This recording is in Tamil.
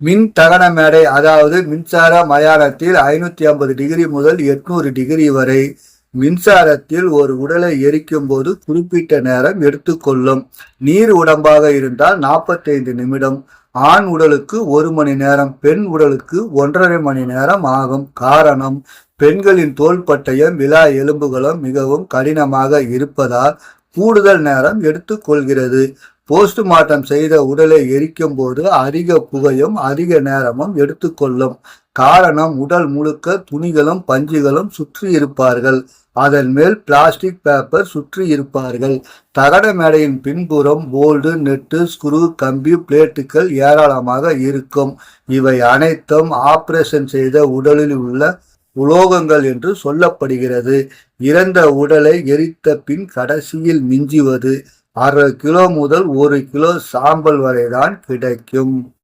மின் தகன மேடை அதாவது மின்சார மயானத்தில் ஐநூத்தி ஐம்பது டிகிரி முதல் எட்நூறு டிகிரி வரை மின்சாரத்தில் ஒரு உடலை எரிக்கும் போது குறிப்பிட்ட நேரம் எடுத்துக்கொள்ளும். நீர் உடம்பாக இருந்தால் நாற்பத்தைந்து நிமிடம். ஆண் உடலுக்கு ஒரு மணி நேரம் பெண் உடலுக்கு ஒன்றரை மணி நேரம் ஆகும். காரணம் பெண்களின் தோள்பட்டையும் விலா எலும்புகளும் மிகவும் கடினமாக இருப்பதால் கூடுதல் நேரம் எடுத்துக்கொள்கிறது. போஸ்ட்மார்ட்டம் செய்த உடலை எரிக்கும் போது அதிக புகையும் அதிக நேரமும் எடுத்துக்கொள்ளும். காரணம் உடல் முழுக்க துணிகளும் பஞ்சுகளும் சுற்றி இருப்பார்கள். அதன் மேல் பிளாஸ்டிக் பேப்பர் சுற்றி இருப்பார்கள். தகட மேடையின் பின்புறம் போல்டு நெட்டு ஸ்க்ரூ கம்பி பிளேட்டுகள் ஏராளமாக இருக்கும். இவை அனைத்தும் ஆபரேஷன் செய்த உடலில் உள்ள உலோகங்கள் என்று சொல்லப்படுகிறது. இறந்த உடலை எரித்த பின் கடைசியில் மிஞ்சுவது. அரை கிலோ முதல் ஒரு கிலோ சாம்பல் வரைதான் கிடைக்கும்.